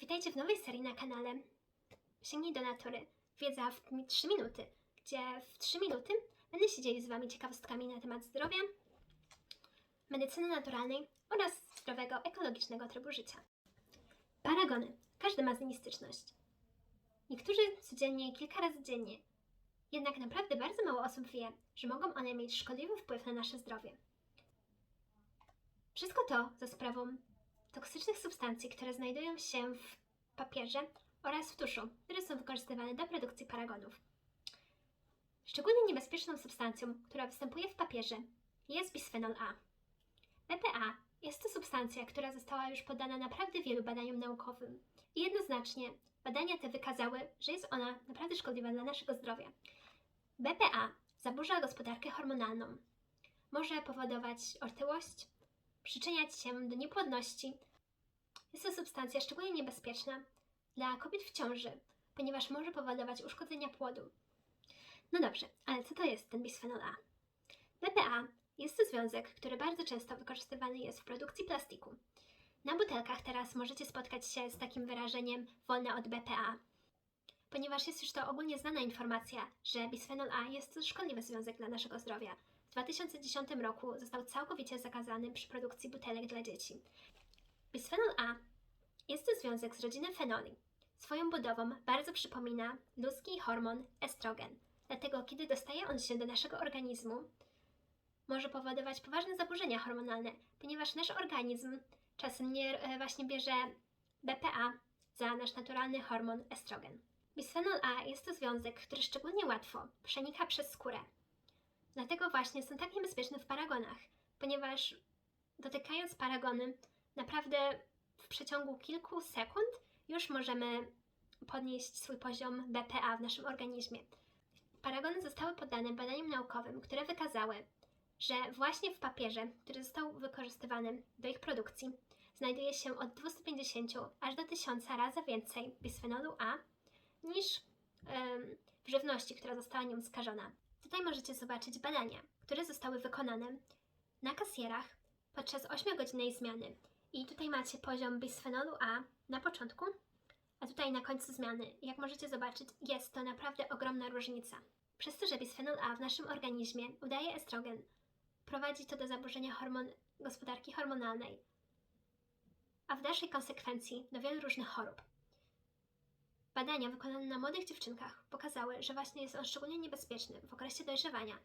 Witajcie w nowej serii na kanale Sięgnij do natury. Wiedza w 3 minuty, gdzie w 3 minuty będę się dzielić z Wami ciekawostkami na temat zdrowia, medycyny naturalnej oraz zdrowego, ekologicznego trybu życia. Paragony. Każdy ma z nimi styczność. Niektórzy codziennie, kilka razy dziennie. Jednak naprawdę bardzo mało osób wie, że mogą one mieć szkodliwy wpływ na nasze zdrowie. Wszystko to za sprawą toksycznych substancji, które znajdują się w papierze oraz w tuszu, które są wykorzystywane do produkcji paragonów. Szczególnie niebezpieczną substancją, która występuje w papierze, jest bisfenol A. BPA jest to substancja, która została już poddana naprawdę wielu badaniom naukowym i jednoznacznie badania te wykazały, że jest ona naprawdę szkodliwa dla naszego zdrowia. BPA zaburza gospodarkę hormonalną. Może powodować otyłość, przyczyniać się do niepłodności. Jest to substancja szczególnie niebezpieczna dla kobiet w ciąży, ponieważ może powodować uszkodzenia płodu. No dobrze, ale co to jest ten bisfenol A? BPA jest to związek, który bardzo często wykorzystywany jest w produkcji plastiku. Na butelkach teraz możecie spotkać się z takim wyrażeniem wolna od BPA, ponieważ jest już to ogólnie znana informacja, że bisfenol A jest to szkodliwy związek dla naszego zdrowia. W 2010 roku został całkowicie zakazany przy produkcji butelek dla dzieci. Bisfenol A jest to związek z rodziny fenoli. Swoją budową bardzo przypomina ludzki hormon estrogen. Dlatego, kiedy dostaje on się do naszego organizmu, może powodować poważne zaburzenia hormonalne, ponieważ nasz organizm czasem nie e, właśnie bierze BPA za nasz naturalny hormon estrogen. Bisfenol A jest to związek, który szczególnie łatwo przenika przez skórę. Dlatego właśnie są tak niebezpieczne w paragonach, ponieważ dotykając paragony, naprawdę w przeciągu kilku sekund już możemy podnieść swój poziom BPA w naszym organizmie. Paragony zostały poddane badaniom naukowym, które wykazały, że właśnie w papierze, który został wykorzystywany do ich produkcji, znajduje się od 250 aż do 1000 razy więcej bisfenolu A niż w żywności, która została nią skażona. Tutaj możecie zobaczyć badania, które zostały wykonane na kasjerach podczas 8-godzinnej zmiany. I tutaj macie poziom bisfenolu A na początku, a tutaj na końcu zmiany. Jak możecie zobaczyć, jest to naprawdę ogromna różnica. Przez to, że bisfenol A w naszym organizmie udaje estrogen, prowadzi to do zaburzenia hormon, gospodarki hormonalnej, a w dalszej konsekwencji do wielu różnych chorób. Badania wykonane na młodych dziewczynkach pokazały, że właśnie jest on szczególnie niebezpieczny w okresie dojrzewania.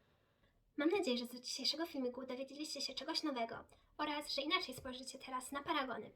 Mam nadzieję, że z dzisiejszego filmiku dowiedzieliście się czegoś nowego oraz, że inaczej spojrzycie teraz na paragony.